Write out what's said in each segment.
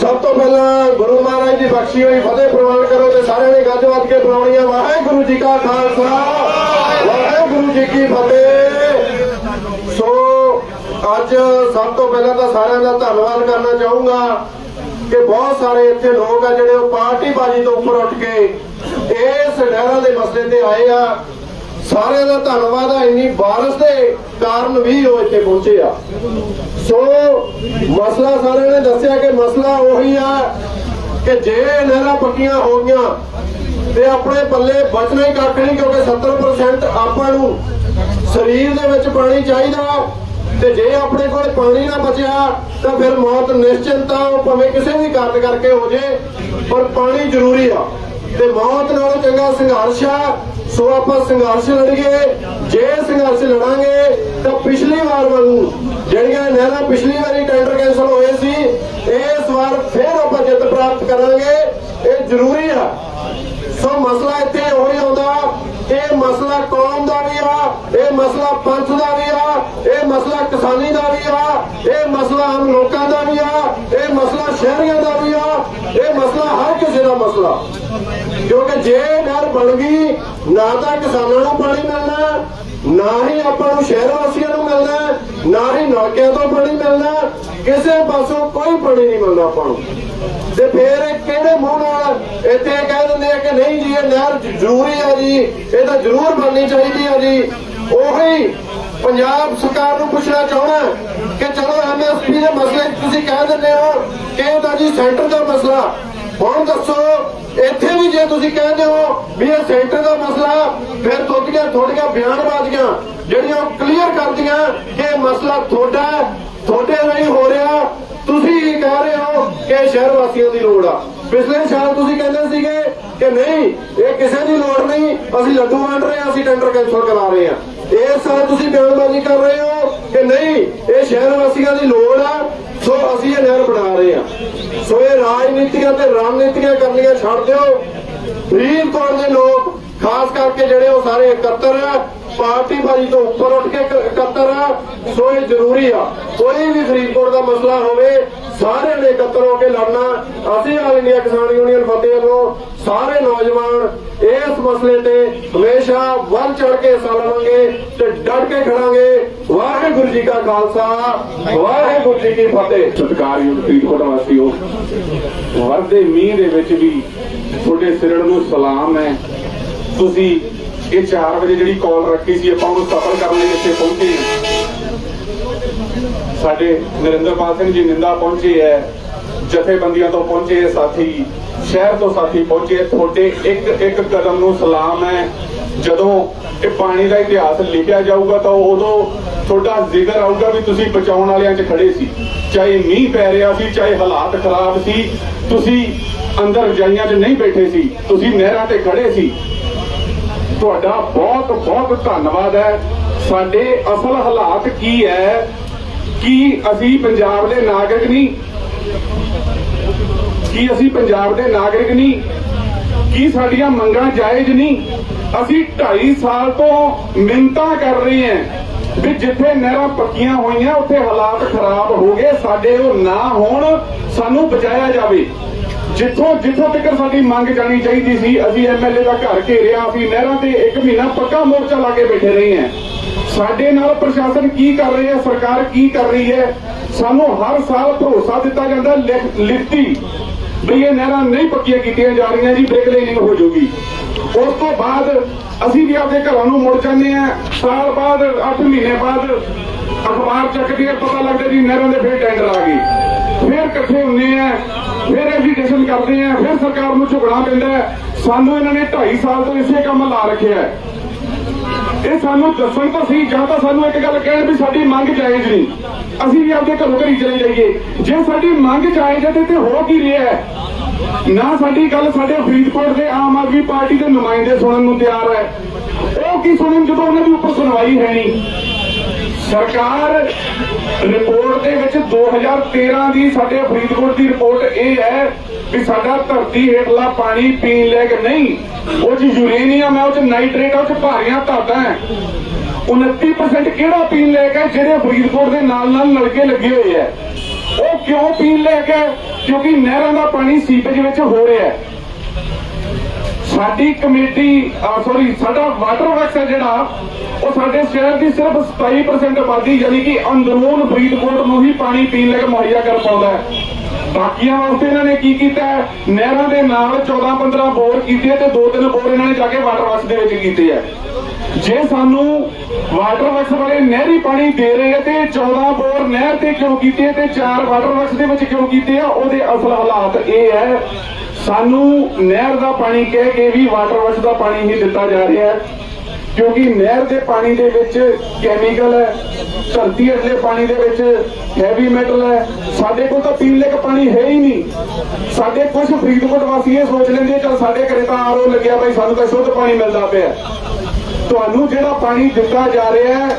ਸਭ ਤੋਂ ਪਹਿਲਾਂ ਗੁਰੂ ਮਹਾਰਾਜ ਦੀ ਬਖਸ਼ੀ ਹੋਈ, ਫਤਿਹ ਪ੍ਰਵਾਨ ਕਰੋ ਤੇ ਸਾਰਿਆਂ ਨੇ ਗੱਜ ਵੱਜ ਕੇ ਬੁਲਾਉਣੀਆਂ ਵਾਹਿਗੁਰੂ ਜੀ ਕਾ ਖਾਲਸਾ, ਵਾਹਿਗੁਰੂ ਜੀ ਕੀ ਫਤਿਹ। ਸੋ ਅੱਜ ਸਭ ਤੋਂ ਪਹਿਲਾਂ ਤਾਂ ਸਾਰਿਆਂ ਦਾ ਧੰਨਵਾਦ ਕਰਨਾ ਚਾਹੂੰਗਾ ਕਿ ਬਹੁਤ ਸਾਰੇ ਇੱਥੇ ਲੋਕ ਆ ਜਿਹੜੇ ਉਹ ਪਾਰਟੀ ਬਾਜੀ ਤੋਂ ਉੱਪਰ ਉੱਠ ਕੇ ਇਸ ਨਹਿਰਾਂ ਦੇ ਮਸਲੇ ਤੇ ਆਏ ਆ। ਸਾਰਿਆਂ ਦਾ ਧੰਨਵਾਦ ਆ, ਇੰਨੀ ਬਾਰਿਸ਼ ਦੇ ਕਾਰਨ ਵੀ ਉਹ ਇੱਥੇ ਪਹੁੰਚੇ ਆ। ਸੋ ਮਸਲਾ ਸਾਰਿਆਂ ਨੇ ਦੱਸਿਆ ਕਿ ਮਸਲਾ ਉਹੀ ਆ ਕਿ ਜੇ ਨਹਿਰਾਂ ਪੱਕੀਆਂ ਹੋ ਗਈਆਂ ਤੇ ਆਪਣੇ ਪੱਲੇ ਬਚਣਾ ਹੀ ਕੱਖ ਨਹੀਂ ਕਿਉਂਕਿ 70% ਆਪਾਂ ਨੂੰ ਸਰੀਰ ਦੇ ਵਿੱਚ ਪਾਣੀ ਚਾਹੀਦਾ ਤੇ ਜੇ ਆਪਣੇ ਕੋਲ ਪਾਣੀ ਨਾ ਬਚਿਆ ਤਾਂ ਫਿਰ ਮੌਤ ਨਿਸ਼ਚਿੰਤ ਆ, ਉਹ ਭਾਵੇਂ ਕਿਸੇ ਵੀ ਕਾਰਨ ਕਰਕੇ ਹੋ ਜੇ, ਪਰ ਪਾਣੀ ਜ਼ਰੂਰੀ ਆ। ਤੇ ਮੌਤ ਨਾਲੋਂ ਚੰਗਾ ਸੰਘਰਸ਼ ਆ। ਸੋ ਆਪਾਂ ਸੰਘਰਸ਼ ਲੜੀਏ। ਜੇ ਸੰਘਰਸ਼ ਲੜਾਂਗੇ, ਤਾਂ ਪਿਛਲੀ ਵਾਰ ਵਾਂਗੂ ਜਿਹੜੀਆਂ ਨਹਿਰਾਂ ਪਿਛਲੀ ਵਾਰੀ ਟੈਂਡਰ ਕੈਂਸਲ ਹੋਏ ਸੀ, ਇਸ ਵਾਰ ਫਿਰ ਆਪਾਂ ਜਿੱਤ ਪ੍ਰਾਪਤ ਕਰਾਂਗੇ। ਇਹ ਜ਼ਰੂਰੀ ਆ। ਸੋ ਮਸਲਾ ਇੱਥੇ ਉਹੀ ਆਉਂਦਾ। ਇਹ ਮਸਲਾ ਕੌਮ ਦਾ ਵੀ ਆ, ਇਹ ਮਸਲਾ ਪੰਥ ਦਾ ਵੀ ਆ, ਇਹ ਮਸਲਾ ਕਿਸਾਨੀ ਦਾ ਵੀ ਆ, ਇਹ ਮਸਲਾ ਆਮ ਲੋਕਾਂ ਦਾ ਵੀ ਆ, ਇਹ ਮਸਲਾ ਸ਼ਹਿਰੀਆਂ ਦਾ ਵੀ ਆ, ਇਹ ਮਸਲਾ ਹਰ ਕਿਸੇ ਦਾ ਮਸਲਾ। ਕਿਉਂਕਿ ਜੇ ਨਹਿਰ ਬਣ ਗਈ, ਨਾ ਤਾਂ ਕਿਸਾਨਾਂ ਨੂੰ ਪਾਣੀ ਮਿਲਣਾ, ਨਾ ਹੀ ਆਪਾਂ ਨੂੰ ਸ਼ਹਿਰ ਵਾਸੀਆਂ ਨੂੰ ਮਿਲਣਾ, ਨਾ ਹੀ ਨਲਕਿਆਂ ਤੋਂ ਪਾਣੀ ਮਿਲਣਾ, ਕਿਸੇ ਪਾਸੋਂ ਕੋਈ ਪਾਣੀ ਨਹੀਂ ਮਿਲਣਾ ਆਪਾਂ ਨੂੰ। ਤੇ ਫੇਰ ਇਹ ਕਿਹੜੇ ਮੂੰਹ ਨਾਲ ਇੱਥੇ ਕਹਿ ਦਿੰਦੇ ਆ ਕਿ ਨਹੀਂ ਜੀ, ਇਹ ਨਹਿਰ ਜ਼ਰੂਰੀ ਆ ਜੀ, ਇਹ ਤਾਂ ਜ਼ਰੂਰ ਬਣਨੀ ਚਾਹੀਦੀ ਆ ਜੀ। ਉਹੀ ਪੰਜਾਬ ਸਰਕਾਰ ਨੂੰ ਪੁੱਛਣਾ ਚਾਹਣਾ ਕਿ ਚਲੋ ਐਮਐਸਪੀ ਦੇ ਮਸਲੇ ਤੁਸੀਂ ਕਹਿ ਦਿੰਦੇ ਹੋ ਕਿ ਇਹ ਜੀ ਸੈਂਟਰ ਦਾ ਮਸਲਾ। ਹੁਣ ਦੱਸੋ ਇੱਥੇ ਵੀ ਜੇ ਤੁਸੀਂ ਕਹਿੰਦੇ ਹੋ ਵੀ ਇਹ ਸੈਂਟਰ ਦਾ ਮਸਲਾ, ਫਿਰ ਤੁਹਾਡੀਆਂ ਥੋੜੀਆਂ ਬਿਆਨਬਾਜ਼ੀਆਂ ਜਿਹੜੀਆਂ ਕਲੀਅਰ ਕਰਦੀਆਂ ਕਿ ਇਹ ਮਸਲਾ ਤੁਹਾਡਾ ਤੁਹਾਡੇ ਨਹੀਂ ਹੋ ਰਿਹਾ। ਤੁਸੀਂ ਹੀ ਕਹਿ ਰਹੇ ਹੋ ਕਿ ਇਹ ਸ਼ਹਿਰ ਵਾਸੀਆਂ ਦੀ ਲੋੜ ਆ। ਪਿਛਲੇ ਸਾਲ ਤੁਸੀਂ ਕਹਿੰਦੇ ਸੀਗੇ ਕਿ ਨਹੀਂ, ਇਹ ਕਿਸੇ ਦੀ ਲੋੜ ਨਹੀਂ, ਅਸੀਂ ਲੱਡੂ ਵੰਡ ਰਹੇ ਹਾਂ, ਅਸੀਂ ਟੈਂਡਰ ਕੈਂਸਲ ਕਰਾ ਰਹੇ ਹਾਂ। ਇਸ ਸਾਲ ਤੁਸੀਂ ਬਿਆਨਬਾਜ਼ੀ ਕਰ ਰਹੇ ਹੋ ਕਿ ਨਹੀਂ, ਇਹ ਸ਼ਹਿਰ ਵਾਸੀਆਂ ਦੀ ਲੋੜ ਆ, ਸੋ ਅਸੀਂ ਇਹ ਨਹਿਰ ਬਣਾ ਰਹੇ ਹਾਂ ਸੋ ਇਹ ਰਾਜਨੀਤੀਆਂ ਤੇ ਰਣਨੀਤੀਆਂ ਕਰਨੀਆਂ ਛੱਡ ਦਿਓ। ਫਰੀਦਕੋਟ ਦੇ ਲੋਕ, ਖਾਸ ਕਰਕੇ ਜਿਹੜੇ ਉਹ ਸਾਰੇ ਇਕੱਤਰ ਆ, ਪਾਰਟੀ ਬਾਜੀ ਤੋਂ ਉੱਪਰ ਉੱਠ ਕੇ ਇਕੱਤਰ ਆ, ਸੋ ਇਹ ਜ਼ਰੂਰੀ ਆ। ਕੋਈ ਵੀ ਫਰੀਦਕੋਟ ਦਾ ਮਸਲਾ ਹੋਵੇ, ਸਾਰਿਆਂ ਨੇ ਇਕੱਤਰ ਹੋ ਕੇ ਲੜਨਾ। ਅਸੀਂ ਆਲ ਇੰਡੀਆ ਕਿਸਾਨ ਯੂਨੀਅਨ ਫਤਿਹ ਵੱਲੋਂ ਸਾਰੇ ਨੌਜਵਾਨ ਇਸ ਮਸਲੇ ਤੇ ਹਮੇਸ਼ਾ ਵੱਧ ਚੜ ਕੇ ਹਿੱਸਾ ਲਵਾਂਗੇ ਤੇ ਡਟ ਕੇ ਖੜਾਂਗੇ। ਵਾਹਿਗੁਰੂ ਜੀ ਕਾ ਖਾਲਸਾ, ਵਾਹਿਗੁਰੂ ਜੀ ਕੀ ਫਤਿਹ। ਸਤਿਕਾਰਯੋਗ ਫਰੀਦਕੋਟ ਵਾਸੀਓ ਵਰਦੇ ਮੀਂਹ ਦੇ ਵਿੱਚ ਵੀ ਤੁਹਾਡੇ ਸਿਰੜ ਨੂੰ ਸਲਾਮ ਹੈ। ਤੁਸੀਂ ਇਹ 4 ਵਜੇ ਜਿਹੜੀ ਕਾਲ ਰੱਖੀ ਸੀ, ਆਪਾਂ ਉਹਨੂੰ ਸਫਲ ਕਰਨ ਲਈ ਇੱਥੇ ਪਹੁੰਚੇ ਸਾਡੇ ਨਰਿੰਦਰਪਾਲ ਸਿੰਘ ਜੀ ਨਿੰਦਾ ਪਹੁੰਚੇ ਹੈ। ਜਥੇਬੰਦੀਆਂ ਤੋਂ ਪਹੁੰਚੇ ਸਾਥੀ, ਸ਼ਹਿਰ ਤੋਂ ਸਾਥੀ ਪਹੁੰਚੇ। ਤੁਹਾਡੇ ਇੱਕ ਇੱਕ ਕਦਮ ਨੂੰ ਸਲਾਮ ਹੈ। ਜਦੋਂ ਇਹ ਪਾਣੀ ਦਾ ਇਤਿਹਾਸ ਲਿਖਿਆ ਜਾਊਗਾ ਤਾਂ ਉਦੋਂ ਤੁਹਾਡਾ ਜ਼ਿਕਰ ਆਊਗਾ ਵੀ ਤੁਸੀਂ ਬਚਾਉਣ ਵਾਲਿਆਂ 'ਚ ਖੜੇ ਸੀ। ਚਾਹੇ ਮੀਂਹ ਪੈ ਰਿਹਾ ਸੀ, ਚਾਹੇ ਹਾਲਾਤ ਖਰਾਬ ਸੀ, ਤੁਸੀਂ ਅੰਦਰ ਰਜਾਈਆਂ 'ਚ ਨਹੀਂ ਬੈਠੇ ਸੀ, ਤੁਸੀਂ ਨਹਿਰਾਂ ਤੇ ਖੜੇ ਸੀ। ਤੁਹਾਡਾ ਬਹੁਤ ਬਹੁਤ ਧੰਨਵਾਦ ਹੈ। ਸਾਡੇ ਅਸਲ ਹਾਲਾਤ ਕੀ ਹੈ? ਕਿ ਅਸੀਂ ਪੰਜਾਬ ਦੇ ਨਾਗਰਿਕ ਨਹੀਂ? ਕੀ ਅਸੀਂ ਪੰਜਾਬ ਦੇ ਨਾਗਰਿਕ ਨਹੀਂ? ਕੀ ਸਾਡੀਆਂ ਮੰਗਾਂ ਜਾਇਜ਼ ਨਹੀਂ? ਅਸੀਂ 2.5 ਸਾਲ ਤੋਂ ਮਿੰਤਾਂ ਕਰ ਰਹੇ ਹਾਂ ਵੀ ਜਿੱਥੇ ਨਹਿਰਾਂ ਪੱਕੀਆਂ ਹੋਈਆਂ, ਉੱਥੇ ਹਾਲਾਤ ਖਰਾਬ ਹੋ ਗਏ, ਸਾਡੇ ਉਹ ਨਾ ਹੋਣ, ਸਾਨੂੰ ਬਚਾਇਆ ਜਾਵੇ। ਜਿੱਥੋਂ ਜਿੱਥੋਂ ਤੱਕ ਸਾਡੀ ਮੰਗ ਜਾਣੀ ਚਾਹੀਦੀ ਸੀ, ਅਸੀਂ ਐਮਐਲਏ ਦਾ ਘਰ ਘੇਰਿਆ, ਅਸੀਂ ਨਹਿਰਾਂ ਤੇ ਇੱਕ ਮਹੀਨਾ ਪੱਕਾ ਮੋਰਚਾ ਲਾ ਕੇ ਬੈਠੇ ਰਹੇ ਹਾਂ। ਸਾਡੇ ਨਾਲ ਪ੍ਰਸ਼ਾਸਨ ਕੀ ਕਰ ਰਹੀ ਹੈ? ਸਰਕਾਰ ਕੀ ਕਰ ਰਹੀ ਹੈ? ਸਾਨੂੰ ਹਰ ਸਾਲ ਭਰੋਸਾ ਦਿੱਤਾ ਜਾਂਦਾ ਲਿਖਤੀ। ਵੀ ਇਹ ਨਹਿਰਾਂ ਨਹੀਂ ਪੱਕੀਆਂ ਕੀਤੀਆਂ ਜਾ ਰਹੀਆਂ ਜੀ ਬ੍ਰੇਕ ਲਾਈਨਿੰਗ ਹੋ ਜਾਊਗੀ ਉਸ ਤੋਂ ਬਾਅਦ ਅਸੀਂ ਵੀ ਆਪਣੇ ਘਰਾਂ ਨੂੰ ਮੁੜ ਜਾਂਦੇ ਆ ਸਾਲ ਬਾਅਦ 8 ਮਹੀਨੇ ਬਾਅਦ ਅਖਬਾਰ ਚੱਕਦੇ ਆ ਪਤਾ ਲੱਗਦਾ ਜੀ ਨਹਿਰਾਂ ਦੇ ਫਿਰ ਟੈਂਡਰ ਆ ਗਏ। ਫਿਰ ਇਕੱਠੇ ਹੁੰਦੇ ਆ ਫਿਰ ਐਜੀਟੇਸ਼ਨ ਕਰਦੇ ਆ ਫਿਰ ਸਰਕਾਰ ਨੂੰ ਝੁਕਣਾ ਪੈਂਦਾ ਸਾਨੂੰ ਇਹਨਾਂ ਨੇ 2.5 ਸਾਲ ਤੋਂ ਇਸੇ ਕੰਮ ਲਾ ਰੱਖਿਆ ਹੈ। ਇਹ ਸਾਨੂੰ ਦੱਸਣ ਤਾਂ ਸਹੀ, ਜਾਂ ਤਾਂ ਸਾਨੂੰ ਇੱਕ ਗੱਲ ਕਹਿਣ ਵੀ ਸਾਡੀ ਮੰਗ ਜਾਇਜ਼ ਨਹੀਂ। ਅਸੀਂ ਵੀ ਆਪਦੇ ਘਰੋਂ ਘਰੀ ਚਲੇ ਜਾਈਏ। ਜੇ ਸਾਡੀ ਮੰਗ ਜਾਇਜ਼ ਹੈ ਤੇ ਇੱਥੇ ਹੋ ਕੀ ਰਿਹਾ ਹੈ? ਨਾ ਸਾਡੀ ਗੱਲ ਸਾਡੇ ਫਰੀਦਕੋਟ ਦੇ ਆਮ ਆਦਮੀ ਪਾਰਟੀ ਦੇ ਨੁਮਾਇੰਦੇ ਸੁਣਨ ਨੂੰ ਤਿਆਰ ਹੈ। ਉਹ ਕੀ ਸੁਣਨ ਜਦੋਂ ਉਹਨਾਂ ਦੀ ਉੱਪਰ ਸੁਣਵਾਈ ਹੈ ਨਹੀਂ? ਸਰਕਾਰ ਰਿਪੋਰਟ ਦੇ ਵਿੱਚ 2013 ਦੀ ਸਾਡੇ ਫਰੀਦਕੋਟ ਦੀ ਰਿਪੋਰਟ ਇਹ ਹੈ ਕਿ ਸਾਡਾ ਧਰਤੀ ਹੇਠਲਾ ਪਾਣੀ ਪੀਣ ਲਾਇਕ ਨਹੀਂ। ਉਹ ਚ ਯੂਰੇਨੀਅਮ ਹੈ, ਉਹ ਚ ਨਾਈਟ੍ਰੇਟ ਹੈ, ਉਹ ਚ ਭਾਰੀਆਂ ਧਾਤਾਂ ਹੈ। 29% ਕਿਹੜਾ ਪੀਣ ਲਾਇਕ ਹੈ ਜਿਹੜੇ ਫਰੀਦਕੋਟ ਦੇ ਨਾਲ ਨਾਲ ਨਲਕੇ ਲੱਗੇ ਹੋਏ ਹੈ। ਉਹ ਕਿਉਂ ਪੀਣ ਲਾਇਕ ਹੈ? ਕਿਉਂਕਿ ਨਹਿਰਾਂ ਦਾ ਪਾਣੀ ਸੀਪੇਜ ਵਿੱਚ ਹੋ ਰਿਹਾ ਹੈ। ਸਾਡੀ ਕਮੇਟੀ ਸੌਰੀ ਸਾਡਾ ਵਾਟਰ ਵਰਕਸ ਹੈ ਜਿਹੜਾ, ਉਹ ਸਾਡੇ ਸ਼ਹਿਰ ਦੀ ਸਿਰਫ 27% ਆਬਾਦੀ, ਯਾਨੀ ਕਿ ਅੰਦਰੂਨ ਫਰੀਦਕੋਟ ਨੂੰ ਹੀ ਪਾਣੀ ਪੀਣ ਲਈ ਮੁਹੱਈਆ ਕਰ ਪਾਉਂਦਾ ਹੈ। ਬਾਕੀਆਂ ਵਾਸਤੇ ਇਹਨਾਂ ਨੇ ਕੀ ਕੀਤਾ ਨਹਿਰਾਂ ਦੇ ਨਾਲ 14-15 ਬੋਰ ਕੀਤੇ ਤੇ ਦੋ ਤਿੰਨ ਬੋਰ ਇਹਨਾਂ ਨੇ ਜਾ ਕੇ ਵਾਟਰ ਵਰਕਸ ਦੇ ਵਿੱਚ ਕੀਤੇ ਆ ਜੇ ਸਾਨੂੰ ਵਾਟਰ ਵਰਕਸ ਵਾਲੇ ਨਹਿਰੀ ਪਾਣੀ ਦੇ ਰਹੇ ਤੇ 14 ਬੋਰ ਨਹਿਰ ਤੇ ਕਿਉਂ ਕੀਤੇ ਤੇ ਚਾਰ ਵਾਟਰ ਵਰਕਸ ਦੇ ਵਿੱਚ ਕਿਉਂ ਕੀਤੇ ਆ ਉਹਦੇ ਅਸਲ ਹਾਲਾਤ ਇਹ ਹੈ ਸਾਨੂੰ ਨਹਿਰ ਦਾ ਪਾਣੀ ਕਹਿ ਕੇ ਵੀ ਵਾਟਰ ਵਰਕਸ ਦਾ ਪਾਣੀ ਹੀ ਦਿੱਤਾ ਜਾ ਰਿਹਾ ਹੈ, ਕਿਉਂਕਿ ਨਹਿਰ ਦੇ ਪਾਣੀ ਦੇ ਵਿੱਚ ਕੈਮੀਕਲ ਹੈ, ਧਰਤੀ ਹੇਠਲੇ ਪਾਣੀ ਦੇ ਵਿੱਚ ਹੈਵੀ ਮੈਟਲ ਹੈ। ਸਾਡੇ ਕੋਲ ਤਾਂ ਪੀਣ ਲਈ ਪਾਣੀ ਹੈ ਹੀ ਨਹੀਂ। ਸਾਡੇ ਕੁਝ ਫਰੀਦਕੋਟ ਵਾਸੀ ਇਹ ਸੋਚ ਲੈਂਦੇ ਚਲ ਸਾਡੇ ਘਰੇ ਤਾਂ ਆਰਓ ਲੱਗਿਆ ਭਾਈ, ਸਾਨੂੰ ਤਾਂ ਸ਼ੁੱਧ ਪਾਣੀ ਮਿਲਦਾ ਪਿਆ। ਤੁਹਾਨੂੰ ਜਿਹੜਾ ਪਾਣੀ ਦਿੱਤਾ ਜਾ ਰਿਹਾ ਹੈ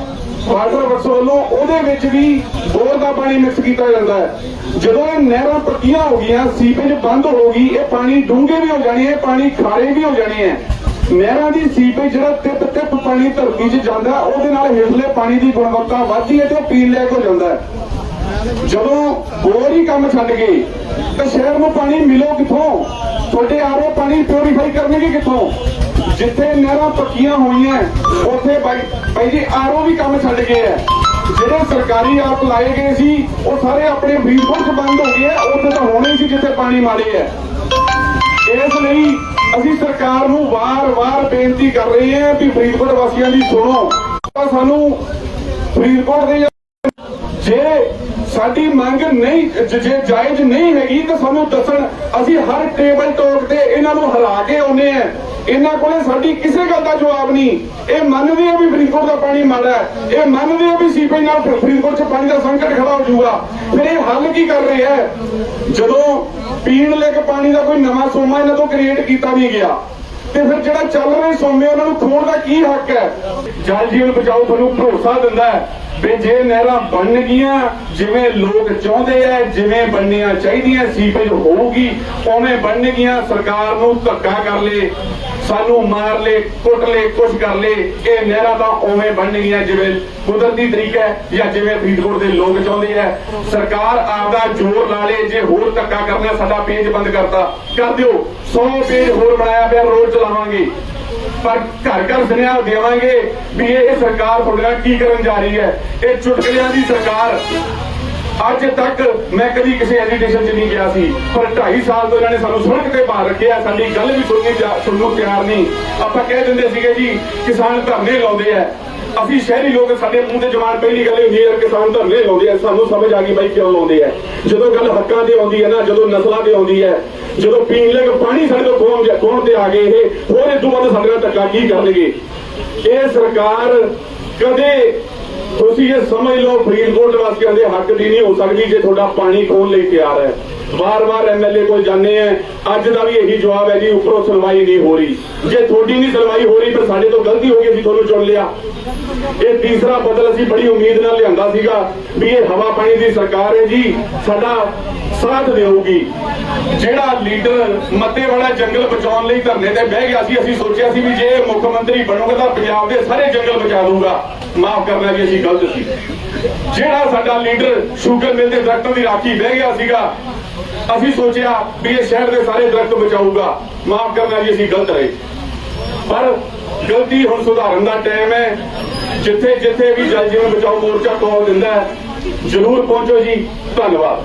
ਵਾਟਰ ਵਰਕਸ ਵੱਲੋਂ ਉਹਦੇ ਵਿੱਚ ਵੀ ਬੋਰ ਦਾ ਪਾਣੀ ਮਿਕਸ ਕੀਤਾ ਜਾਂਦਾ ਹੈ। ਜਦੋਂ ਇਹ ਨਹਿਰਾਂ ਪੱਕੀਆਂ ਹੋ ਗਈਆਂ ਸੀਪੇਜ ਬੰਦ ਹੋ ਗਈ, ਇਹ ਪਾਣੀ ਡੂੰਘੇ ਵੀ ਹੋ ਜਾਣੇ ਇਹ ਪਾਣੀ ਖਾਰੇ ਵੀ ਹੋ ਜਾਣੇ ਹੈ ਨਹਿਰਾਂ ਦੀ ਸੀਪੇਜ ਜਿਹੜਾ ਟਿਪ ਟਿਪ ਪਾਣੀ ਧਰਤੀ 'ਚ ਜਾਂਦਾ, ਉਹਦੇ ਨਾਲ ਹੇਠਲੇ ਪਾਣੀ ਦੀ ਗੁਣਵੱਤਾ ਵੱਧਦੀ ਹੈ ਤੇ ਉਹ ਪੀਣ ਲਾਇਕ ਹੋ ਜਾਂਦਾ ਹੈ। ਜਦੋਂ ਬੋਰ ਹੀ ਕੰਮ ਛੱਡ ਗਏ, ਤਾਂ ਸ਼ਹਿਰ ਨੂੰ ਪਾਣੀ ਮਿਲੋ ਕਿੱਥੋਂ? ਤੁਹਾਡੇ ਆਰੋ ਪਾਣੀ ਪਿਉਰੀਫਾਈ ਕਰਨਗੇ ਕਿੱਥੋਂ? ਜਿੱਥੇ ਨਹਿਰਾਂ ਪੱਕੀਆਂ ਹੋਈਆਂ, ਉੱਥੇ ਬਾਈ ਜੀ, ਆਰੋ ਵੀ ਕੰਮ ਛੱਡ ਗਏ ਆ। ਜਿਹੜੇ ਸਰਕਾਰੀ ਆਪ ਲਾਏ ਗਏ ਸੀ, ਉਹ ਸਾਰੇ ਆਪਣੇ ਫਰੀਦਕੋਟ 'ਚ ਬੰਦ ਹੋ ਗਏ ਆ, ਉੱਥੇ ਤਾਂ ਹੋਣੇ ਸੀ ਜਿੱਥੇ ਪਾਣੀ ਮਾੜੇ ਆ। ਇਸ ਲਈ ਅਸੀਂ ਸਰਕਾਰ ਨੂੰ ਵਾਰ-ਵਾਰ ਬੇਨਤੀ ਕਰ ਰਹੇ ਹਾਂ ਵੀ ਫਰੀਦਕੋਟ ਵਾਸੀਆਂ ਦੀ ਸੁਣੋ। ਸਾਨੂੰ ਫਰੀਦਕੋਟ ਦੇ ਜੇ ਸਾਡੀ ਮੰਗ ਨਹੀਂ, ਜੇ ਜਾਇਜ਼ ਨਹੀਂ ਹੈਗੀ ਤਾਂ ਸਾਨੂੰ ਦੱਸਣ, ਅਸੀਂ ਹਰ ਟੇਬਲ ਟੋਕ ਤੇ ਇਹਨਾਂ ਨੂੰ ਹਰਾ ਕੇ ਆਉਨੇ ਆ ਇਹਨਾਂ ਕੋਲੇ ਸਾਡੀ ਕਿਸੇ ਗੱਲ ਦਾ ਜਵਾਬ ਨਹੀਂ। ਇਹ ਮੰਨਦੇ ਆ ਵੀ ਫਰੀਦਕੋਟ ਦਾ ਪਾਣੀ ਮਾੜਾ ਹੈ। ਇਹ ਮੰਨਦੇ ਆ ਵੀ ਸੀਪੇਜ ਨਾਲ ਫ- ਫਰੀਦਕੋਟ 'ਚ ਪਾਣੀ ਦਾ ਸੰਕਟ ਖੜਾ ਹੋ ਜਾਊਗਾ। ਫਿਰ ਇਹ ਹੱਲ ਕੀ ਕਰ ਰਿਹਾ ਹੈ? ਜਦੋਂ ਪੀਣ ਲਈ ਪਾਣੀ ਦਾ ਕੋਈ ਨਵਾਂ ਸੋਮਾ ਇਹਨਾਂ ਤੋਂ ਕ੍ਰੀਏਟ ਕੀਤਾ ਨਹੀਂ ਗਿਆ ਤੇ ਫਿਰ ਜਿਹੜਾ ਚੱਲ ਰਹੇ ਸੋਮੇ, ਉਹਨਾਂ ਨੂੰ ਖੋਣ ਦਾ ਕੀ ਹੱਕ ਹੈ? ਜਲ ਜੀਵਨ ਬਚਾਓ ਤੁਹਾਨੂੰ ਭਰੋਸਾ ਦਿੰਦਾ ਹੈ ਵੀ ਜੇ ਨਹਿਰਾਂ ਬਣਨਗੀਆਂ ਜਿਵੇਂ ਲੋਕ ਚਾਹੁੰਦੇ ਆ, ਜਿਵੇਂ ਬਣਨੀਆਂ ਚਾਹੀਦੀਆਂ, ਸੀਪੇਜ ਹੋਊਗੀ, ਉਵੇਂ ਬਣਨਗੀਆਂ ਸਰਕਾਰ ਨੂੰ ਧੱਕਾ ਕਰ ਲੇ, ਸਾਨੂੰ ਮਾਰ ਲੇ, ਕੁੱਟ ਲੇ, ਕੁਛ ਕਰ ਲੇ, ਇਹ ਨਹਿਰਾਂ ਤਾਂ ਉਵੇਂ ਬਣਨਗੀਆਂ ਜਿਵੇਂ ਕੁਦਰਤੀ ਤਰੀਕਾ ਹੈ, ਜਾਂ ਜਿਵੇਂ ਫਰੀਦਕੋਟ ਦੇ ਲੋਕ ਚਾਹੁੰਦੇ ਆ। ਸਰਕਾਰ ਆਪਦਾ ਜ਼ੋਰ ਲਾ ਲੇ, ਜੇ ਹੋਰ ਧੱਕਾ ਕਰਨਾ, ਸਾਡਾ ਪੇਜ ਬੰਦ ਕਰਤਾ। ਕਰ ਦਿਓ 100 ਪੇਜ ਹੋਰ ਬਣਾਇਆ ਪਿਆ, ਰੋਜ਼ ਚਲਾਵਾਂਗੇ। ਪਰ ਘਰ ਘਰ ਸੁਨੇਹਾ ਦੇਵਾਂਗੇ ਵੀ ਇਹ ਸਰਕਾਰ ਤੁਹਾਡੇ ਨਾਲ ਕੀ ਕਰਨ ਜਾ ਰਹੀ ਹੈ। ਇਹ ਚੁਟਕਲਿਆਂ ਦੀ ਸਰਕਾਰ ਅੱਜ ਤੱਕ ਮੈਂ ਕਦੀ ਕਿਸੇ ਐਜੀਟੇਸ਼ਨ 'ਚ ਨਹੀਂ ਗਿਆ ਸੀ, ਪਰ 2.5 ਸਾਲ ਤੋਂ ਇਹਨਾਂ ਨੇ ਸਾਨੂੰ ਸੜਕ ਤੇ ਬਾਹਰ ਰੱਖਿਆ, ਸਾਡੀ ਗੱਲ ਵੀ ਸੁਣਨੀ ਜਾ- ਤਿਆਰ ਨਹੀਂ। ਆਪਾਂ ਕਹਿ ਦਿੰਦੇ ਸੀਗੇ ਜੀ, ਕਿਸਾਨ ਧਰਨੇ ਲਾਉਂਦੇ ਆ। ਅਸੀਂ ਸ਼ਹਿਰੀ ਲੋਕ, ਸਾਡੇ ਮੂੰਹ ਤੇ ਜਵਾਨ ਪਹਿਲੀ ਗੱਲ ਹੁੰਦੀ ਹੈ, ਕਿਸਾਨ ਧਰਨੇ ਲਾਉਂਦੇ ਆ, ਸਾਨੂੰ ਸਮਝ ਆ ਗਈ ਬਾਈ ਕਿਉਂ ਲਾਉਂਦੇ ਆ। ਜਦੋਂ ਗੱਲ ਹੱਕਾਂ ਤੇ ਆਉਂਦੀ ਹੈ ਨਾ, ਜਦੋਂ ਨਸਲਾਂ ਤੇ ਆਉਂਦੀ ਹੈ, ਜਦੋਂ ਪੀਣ ਲੱਗ ਪਾਣੀ ਸਾਡੇ ਤੋਂ ਖੋਣ ਖੋਣ ਤੇ ਆ ਗਏ ਇਹ, ਹੋਰ ਇਹ ਤੋਂ ਵੱਧ ਸਾਡੇ ਨਾਲ ਧੱਕਾ ਕੀ ਕਰਨਗੇ? ਇਹ ਸਰਕਾਰ ਕਦੇ ਤੁਸੀਂ ਇਹ ਸਮਝ ਲਓ ਫਰੀਦਕੋਟ ਵਾਸੀਆਂ ਦੇ ਹੱਕ ਦੀ ਨਹੀਂ ਹੋ ਸਕਦੀ ਜੇ ਤੁਹਾਡਾ ਪਾਣੀ ਖੋਣ ਲਈ ਤਿਆਰ ਹੈ। ਵਾਰ-ਵਾਰ ਐਮਐਲਏ ਕੋਲ ਜਾਂਦੇ ਆ। ਅੱਜ ਦਾ ਵੀ ਇਹੀ ਜਵਾਬ ਹੈ ਜੀ, ਉੱਪਰੋਂ ਸੁਣਵਾਈ ਨਹੀਂ ਹੋ ਰਹੀ। ਜੇ ਤੁਹਾਡੀ ਨਹੀਂ ਸੁਣਵਾਈ ਹੋ ਰਹੀ ਪਰ ਸਾਡੇ ਤੋਂ ਗਲਤੀ ਹੋ ਗਈ, ਅਸੀਂ ਤੁਹਾਨੂੰ ਚੁਣ ਲਿਆ। ਇਹ ਤੀਸਰਾ ਬਦਲ ਅਸੀਂ ਬੜੀ ਉਮੀਦ ਨਾਲ ਲਿਆਂਦਾ ਸੀਗਾ ਵੀ ਇਹ ਹਵਾ ਪਾਣੀ ਦੀ ਸਰਕਾਰ ਹੈ ਜੀ, ਸਾਡਾ ਸਾਥ ਦੇਊਗੀ। ਜਿਹੜਾ ਲੀਡਰ ਮੱਤੇ ਵਾਲਾ ਜੰਗਲ ਬਚਾਉਣ ਲਈ ਧਰਨੇ ਤੇ ਬਹਿ ਗਿਆ ਸੀ, ਅਸੀਂ ਸੋਚਿਆ ਸੀ ਵੀ ਜੇ ਮੁੱਖ ਮੰਤਰੀ ਬਣੂਗਾ ਤਾਂ ਪੰਜਾਬ ਦੇ ਸਾਰੇ ਜੰਗਲ ਬਚਾ ਦੂਗਾ ਮਾਫ ਕਰਨਾ ਜੀ, ਅਸੀਂ ਗਲਤ ਸੀ। ਜਿਹੜਾ ਸਾਡਾ ਲੀਡਰ ਸ਼ੂਗਰ ਮਿਲ ਦੇ ਦਰਖਤਾਂ ਦੀ ਰਾਖੀ ਬਹਿ ਗਿਆ ਸੀਗਾ ਅਸੀਂ ਸੋਚਿਆ ਵੀ ਇਹ ਸ਼ਹਿਰ ਦੇ ਸਾਰੇ ਦਰਖਤ ਬਚਾਊਗਾ। ਮਾਫ ਕਰਨਾ ਜੀ, ਅਸੀਂ ਗਲਤ ਰਹੇ। ਪਰ ਗਲਤੀ ਹੁਣ ਸੁਧਾਰਨ ਦਾ ਟਾਈਮ ਹੈ। ਜਿੱਥੇ ਜਿੱਥੇ ਵੀ ਜਲ ਜੀਵਨ ਬਚਾਓ ਮੋਰਚਾ ਕਾਲ ਦਿੰਦਾ ਜਰੂਰ ਪਹੁੰਚੋ ਜੀ। ਧੰਨਵਾਦ।